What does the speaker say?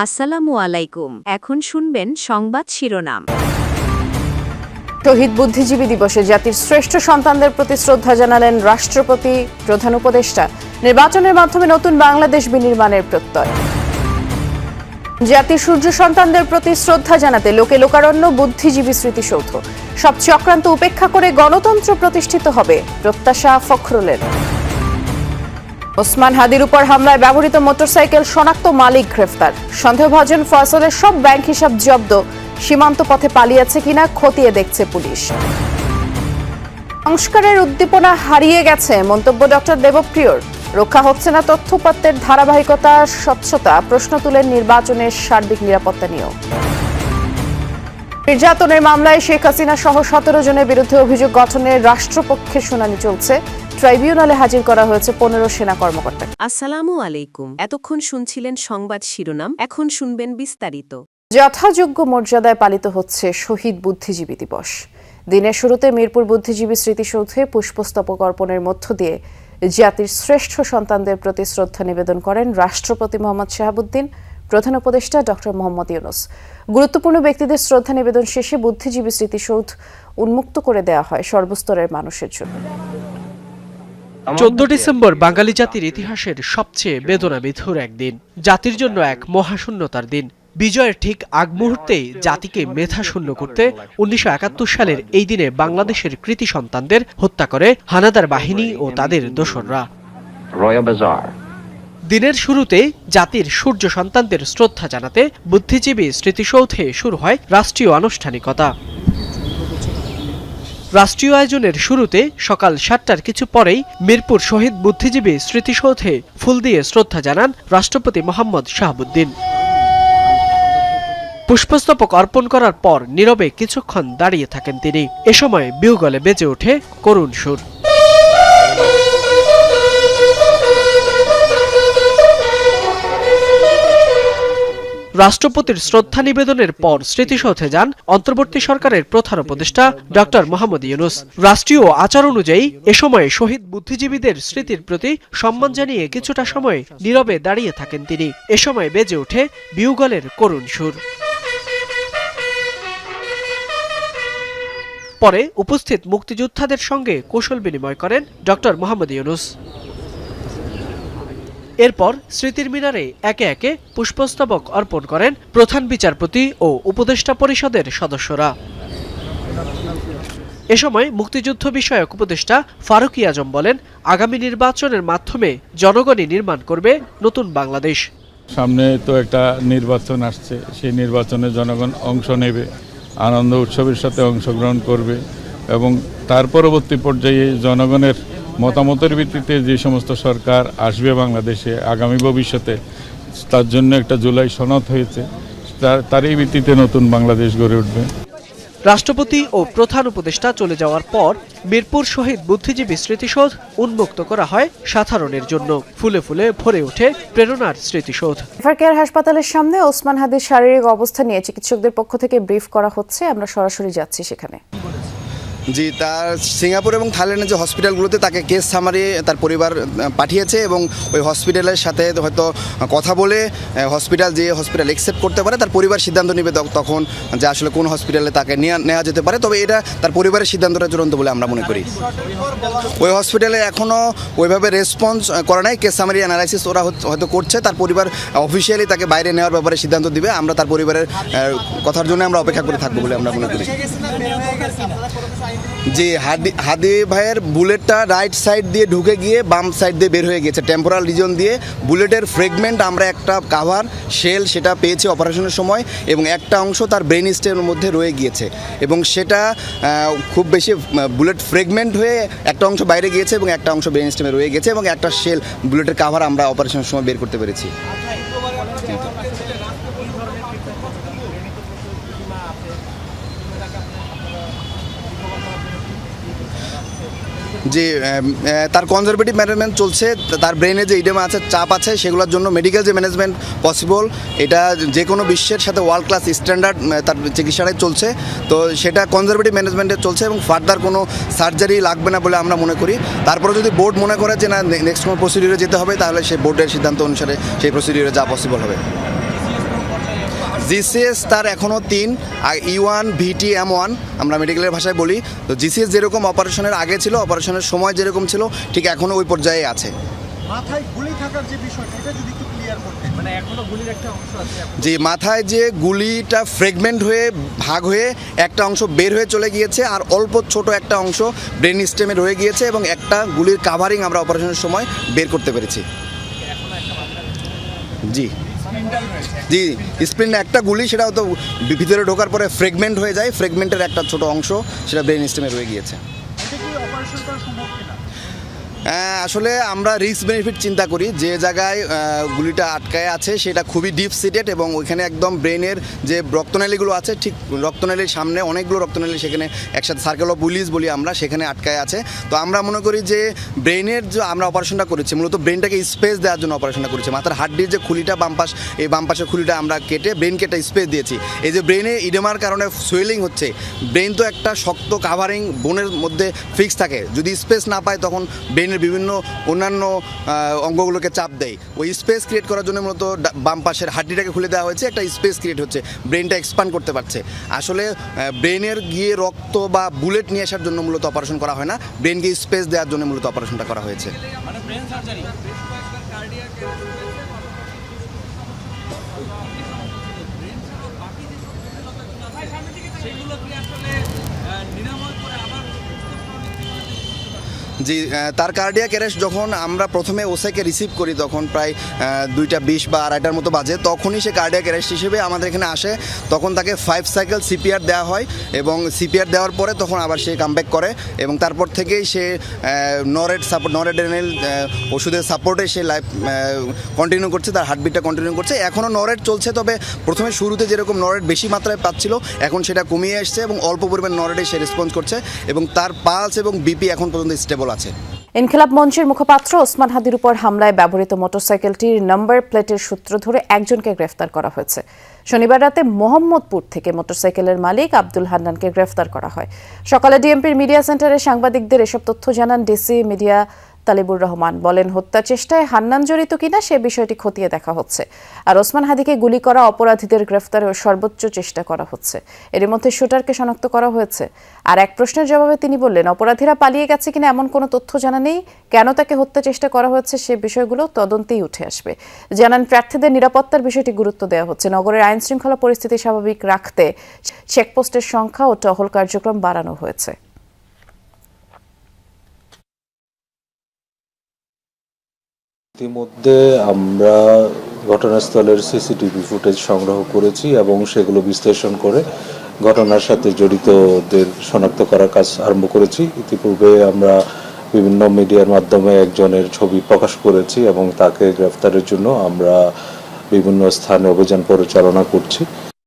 আসসালামু আলাইকুম। এখন শুনবেন সংবাদ শিরোনাম। শহীদ বুদ্ধিজীবী দিবসে জাতির শ্রেষ্ঠ সন্তানদের প্রতি শ্রদ্ধা জানালেন রাষ্ট্রপতি, প্রধান উপদেষ্টা। নির্বাচনের মাধ্যমে নতুন বাংলাদেশ বিনির্মাণের প্রত্যয়। জাতির সূর্য সন্তানদের প্রতি শ্রদ্ধা জানাতে লোকে লোকারণ্য বুদ্ধিজীবী স্মৃতিসৌধ। সব চক্রান্ত উপেক্ষা করে গণতন্ত্র প্রতিষ্ঠিত হবে প্রত্যাশা ফখরুলের। ওসমান হাদির উপর হামলায় ব্যবহৃত মোটরসাইকেল শনাক্ত মালিক গ্রেফতার। সন্দেহভাজন ফয়সলের সব ব্যাংক হিসাব জব্দ। সীমান্ত পথে পালিয়েছে কিনা খতিয়ে দেখছে পুলিশ। সংস্কারের উদ্দীপনা হারিয়ে গেছে, মন্তব্য ডক্টর দেবপ্রিয়র। রক্ষা হচ্ছে না তথ্যপত্রের ধারাবাহিকতা, স্বচ্ছতা, প্রশ্ন তুলেন নির্বাচনের সার্বিক নিরাপত্তা নিয়েও। নির্যাতনের মামলায় শেখ হাসিনা সহ সতেরো জনের বিরুদ্ধে অভিযোগ গঠনের রাষ্ট্রপক্ষের শুনানি চলছে। ট্রাইব্যুনালে হাজির করা হয়েছে পনেরো সেনা কর্মকর্তা আসসালামু আলাইকুম। এতক্ষণ শুনছিলেন সংবাদ শিরোনাম এখন শুনবেন বিস্তারিত। যথাযোগ্য মর্যাদায় পালিত হচ্ছে শহীদ বুদ্ধিজীবী দিবস। দিনের শুরুতে মিরপুর বুদ্ধিজীবী স্মৃতিসৌধে পুষ্পস্তবক অর্পণের মধ্য দিয়ে জাতির শ্রেষ্ঠ সন্তানদের প্রতি শ্রদ্ধা নিবেদন করেন রাষ্ট্রপতি মোহাম্মদ শাহাবুদ্দিন প্রধান উপদেষ্টা ডক্টর মোহাম্মদ ইউনুস। গুরুত্বপূর্ণ ব্যক্তিদের শ্রদ্ধা নিবেদন শেষে বুদ্ধিজীবী স্মৃতিসৌধ উন্মুক্ত করে দেওয়া হয় সর্বস্তরের মানুষের জন্য। চোদ্দ ডিসেম্বর বাঙালি জাতির ইতিহাসের সবচেয়ে বেদনাবিধুর একদিন। জাতির জন্য এক মহাশূন্যতার দিন। বিজয়ের ঠিক আগ মুহূর্তেই জাতিকে মেধাশূন্য করতে উনিশশো একাত্তর সালের এই দিনে বাংলাদেশের কৃতি সন্তানদের হত্যা করে হানাদার বাহিনী ও তাদের দোসররা। দিনের শুরুতে জাতির সূর্য সন্তানদের শ্রদ্ধা জানাতে বুদ্ধিজীবী স্মৃতিসৌধে শুরু হয় রাষ্ট্রীয় আনুষ্ঠানিকতা। রাষ্ট্রীয় আয়োজনের শুরুতে সকাল সাতটার কিছু পরেই মিরপুর শহীদ বুদ্ধিজীবী স্মৃতিসৌধে ফুল দিয়ে শ্রদ্ধা জানান রাষ্ট্রপতি মোহাম্মদ শাহাবুদ্দিন। পুষ্পস্তবক অর্পণ করার পর নীরবে কিছুক্ষণ দাঁড়িয়ে থাকেন তিনি। এ সময় বিউগলে বেজে ওঠে করুণ সুর। রাষ্ট্রপতির শ্রদ্ধা নিবেদনের পর স্মৃতিসৌধে যান অন্তর্বর্তী সরকারের প্রধান উপদেষ্টা ডক্টর মোহাম্মদ ইউনুস। রাষ্ট্রীয় আচার অনুযায়ী এ সময় শহীদ বুদ্ধিজীবীদের স্মৃতির প্রতি সম্মান জানিয়ে কিছুটা সময় নীরবে দাঁড়িয়ে থাকেন তিনি। এ সময় বেজে ওঠে বিউগলের করুণ সুর। পরে উপস্থিত মুক্তিযোদ্ধাদের সঙ্গে কৌশল বিনিময় করেন ডক্টর মোহাম্মদ ইউনুস। এরপর স্মৃতির মিনারে একে একে পুষ্পস্তবক অর্পণ করেন প্রধান বিচারপতি ও উপদেষ্টা পরিষদের সদস্যরা। এ সময় মুক্তিযুদ্ধ বিষয়ক উপদেষ্টা ফারুকি আজম বলেন, আগামী নির্বাচনের মাধ্যমে জনগণই নির্মাণ করবে নতুন বাংলাদেশ। সামনে তো একটা নির্বাচন আসছে, সেই নির্বাচনে জনগণ অংশ নেবে, আনন্দ উৎসবের সাথে অংশগ্রহণ করবে এবং তার পরবর্তী পর্যায়ে জনগণের মতামতের ভিত্তিতে যে সমস্ত সরকার আসবে বাংলাদেশে আগামী ভবিষ্যতে তার জন্য একটা জুলাই সনদ হয়েছে। তার- তারই ভিত্তিতে নতুন বাংলাদেশ গড়ে উঠবে। রাষ্ট্রপতি ও প্রধান উপদেষ্টা চলে যাওয়ার পর মিরপুর শহীদ বুদ্ধিজীবী স্মৃতিসৌধ উন্মুক্ত করা হয় সাধারণের জন্য। ফুলে ফুলে ভরে ওঠে প্রেরণার স্মৃতিসৌধ। কেয়ার হাসপাতালের সামনে ওসমান হাদির শারীরিক অবস্থা নিয়ে চিকিৎসকদের পক্ষ থেকে ব্রিফ করা হচ্ছে। আমরা সরাসরি যাচ্ছি সেখানে। জি, তার সিঙ্গাপুর এবং থাইল্যান্ডের যে হসপিটালগুলোতে তাকে কেস সামারি তার পরিবার পাঠিয়েছে এবং ওই হসপিটালের সাথে হয়তো কথা বলে হসপিটাল যে হসপিটাল অ্যাকসেপ্ট করতে পারে, তার পরিবার সিদ্ধান্ত নেবে তখন যে আসলে কোন হসপিটালে তাকে নেওয়া নেওয়া যেতে পারে। তবে এটা তার পরিবারের সিদ্ধান্তটা চূড়ান্ত বলে আমরা মনে করি। ওই হসপিটালে এখনও ওইভাবে রেসপন্স করা নাই। কেস সামারি অ্যানালাইসিস ওরা হয়তো করছে। তার পরিবার অফিসিয়ালি তাকে বাইরে নেওয়ার ব্যাপারে সিদ্ধান্ত দিবে। আমরা তার পরিবারের কথার জন্য আমরা অপেক্ষা করে থাকব বলে আমরা মনে করি। জি হাদি হাদি ভাইয়ের বুলেটটা রাইট সাইড দিয়ে ঢুকে গিয়ে বাম সাইড দিয়ে বের হয়ে গেছে টেম্পোরাল রিজন দিয়ে বুলেটের ফ্রেগমেন্ট আমরা একটা কাভার শেল সেটা পেয়েছি অপারেশনের সময় এবং একটা অংশ তার ব্রেন স্টেমের মধ্যে রয়ে গিয়েছে। এবং সেটা খুব বেশি বুলেট ফ্রেগমেন্ট হয়ে একটা অংশ বাইরে গিয়েছে এবং একটা অংশ ব্রেন স্টেমে রয়ে গেছে এবং একটা শেল বুলেটের কাভার আমরা অপারেশনের সময় বের করতে পেরেছি। যে তার কনজারভেটিভ ম্যানেজমেন্ট চলছে, তার ব্রেনে যে ইডেমা আছে, চাপ আছে, সেগুলোর জন্য মেডিকেল যে ম্যানেজমেন্ট পসিবল এটা যে কোনো বিশ্বের সাথে ওয়ার্ল্ড ক্লাস স্ট্যান্ডার্ড তার চিকিৎসাটাই চলছে। তো সেটা কনজারভেটিভ ম্যানেজমেন্টে চলছে এবং ফার্দার কোনো সার্জারি লাগবে না বলে আমরা মনে করি। তারপরে যদি বোর্ড মনে করে যে না নেক্সট কোনো প্রসিডিউরে যেতে হবে, তাহলে সেই বোর্ডের সিদ্ধান্ত অনুসারে সেই প্রসিডিউরে যা পসিবল হবে। জিসিএস তার এখনও তিন E one VT M one আমরা মেডিকেলের ভাষায় বলি। তো জিসিএস যেরকম অপারেশনের আগে ছিল অপারেশনের সময় যেরকম ছিল ঠিক এখনও ওই পর্যায়ে আছে। মাথায় গুলি থাকার যে বিষয়টা এটা যদি একটু ক্লিয়ার করতেন মানে এখনও গুলির একটা অংশ আছে যে মাথায় যে গুলিটা ফ্রেগমেন্ট হয়ে ভাগ হয়ে একটা অংশ বের হয়ে চলে গিয়েছে আর অল্প ছোট একটা অংশ ব্রেন স্টেমে রয়ে গিয়েছে এবং একটা গুলির কাভারিং আমরা অপারেশনের সময় বের করতে পেরেছি। জি। জি স্প্লিন একটা গুলি সেটা তো ভিতরে ঢোকার পরে ফ্রেগমেন্ট হয়ে যায় ফ্রেগমেন্টের একটা ছোট অংশ সেটা ব্রেন স্টেমে রয়ে গিয়েছে। অপারেশন করা সম্ভব আসলে আমরা রিস্ক বেনিফিট চিন্তা করি। যে জায়গায় গুলিটা আটকায় আছে, সেটা খুবই ডিপ সিটেড এবং ওইখানে একদম ব্রেনের যে রক্তনালীগুলো আছে, ঠিক রক্তনালীর সামনে অনেকগুলো রক্তনালী সেখানে একসাথে সার্কেল অফ বুলিস বলি আমরা, সেখানে আটকায় আছে। তো আমরা মনে করি যে ব্রেনের যে আমরা অপারেশনটা করেছি, মূলত ব্রেনটাকে স্পেস দেওয়ার জন্য অপারেশনটা করেছি। মাথার হাড্ডির যে খুলিটা বাম পাশ, এই বাম পাশের খুলিটা আমরা কেটে ব্রেনকে একটা স্পেস দিয়েছি। এই যে ব্রেনে ইডেমার কারণে সোয়েলিং হচ্ছে ব্রেন তো একটা শক্ত কাভারিং বোনের মধ্যে ফিক্স থাকে। যদি স্পেস না পায়, তখন ব্রেনের বিভিন্ন অন্যান্য অঙ্গগুলোকে চাপ দেয়। ওই স্পেস ক্রিয়েট করার জন্য মূলত বাম পাশের হাড্ডিটাকে খুলে দেওয়া হয়েছে, একটা স্পেস ক্রিয়েট হচ্ছে। ব্রেনটা এক্সপান্ড করতে পারছে। আসলে ব্রেনের গিয়ে রক্ত বা বুলেট নিয়ে আসার জন্য মূলত অপারেশন করা হয় না। ব্রেনকে স্পেস দেওয়ার জন্য মূলত অপারেশনটা করা হয়েছে। জি তার কার্ডিয়াক অ্যারেস্ট যখন আমরা প্রথমে ওসেকে রিসিভ করি তখন প্রায় দুইটা বিশ বা আড়াইটার মতো বাজে, তখনই সে কার্ডিয়াক অ্যারেস্ট হিসেবে আমাদের এখানে আসে। তখন তাকে ফাইভ সাইকেল সিপিআর দেওয়া হয় এবং সিপিআর দেওয়ার পরে তখন আবার সে কামব্যাক করে এবং তারপর থেকেই সে নরেড সাপোর্ট নরেডেনাল ওষুধের সাপোর্টে সে লাইফ কন্টিনিউ করছে, তার হার্টবিটটা কন্টিনিউ করছে। এখনও নরেড চলছে, তবে প্রথমে শুরুতে যেরকম নরেড বেশি মাত্রায় পাচ্ছিল, এখন সেটা কমিয়ে এসছে এবং অল্প পরিমাণ নরেডে সে রেসপন্স করছে এবং তার পালস এবং বিপি এখন পর্যন্ত স্টেবল আছে। ইনকিলাব মঞ্চের মুখপাত্র ওসমান হাদির উপর হামলায় ব্যবহৃত মোটরসাইকেলটির নাম্বার প্লেটের সূত্র ধরে একজনকে গ্রেফতার করা হয়েছে। শনিবার রাতে মোহাম্মদপুর থেকে মোটরসাইকেলের মালিক আব্দুল হান্নানকে গ্রেফতার করা হয়। সকালে ডিএমপির মিডিয়া সেন্টারে সাংবাদিকদের এসব তথ্য জানান ডিসি মিডিয়া তালিবুর রহমান বলেন, হত্যা চেষ্টায় হান্নান জড়িত কিনা সে বিষয়টি খতিয়ে দেখা হচ্ছে। আর ওসমান হাদিকে গুলি করা অপরাধীদের গ্রেফতারের সর্বোচ্চ চেষ্টা করা হচ্ছে। এর মধ্যে শুটারকে শনাক্ত করা হয়েছে। আর এক প্রশ্নের জবাবে তিনি বললেন, অপরাধীরা পালিয়ে গেছে কিনা এমন কোনো তথ্য জানা নেই। কেন তাকে হত্যা চেষ্টা করা হয়েছে সে বিষয়গুলো তদন্তেই উঠে আসবে। জানান, প্রার্থীদের নিরাপত্তার বিষয়টি গুরুত্ব দেওয়া হচ্ছে। নগরের আইন শৃঙ্খলা পরিস্থিতি স্বাভাবিক রাখতে চেকপোস্টের সংখ্যা ও টহল কার্যক্রম বাড়ানো হয়েছে। ইতিমধ্যে আমরা ঘটনাস্থলের সিসিটিভি ফুটেজ সংগ্রহ করেছি এবং সেগুলো বিশ্লেষণ করে ঘটনার সাথে জড়িতদের শনাক্ত করার কাজ আরম্ভ করেছি। ইতিপূর্বে আমরা বিভিন্ন মিডিয়ার মাধ্যমে একজনের ছবি প্রকাশ করেছি এবং তাকে গ্রেফতারের জন্য আমরা বিভিন্ন স্থানে অভিযান পরিচালনা করছি।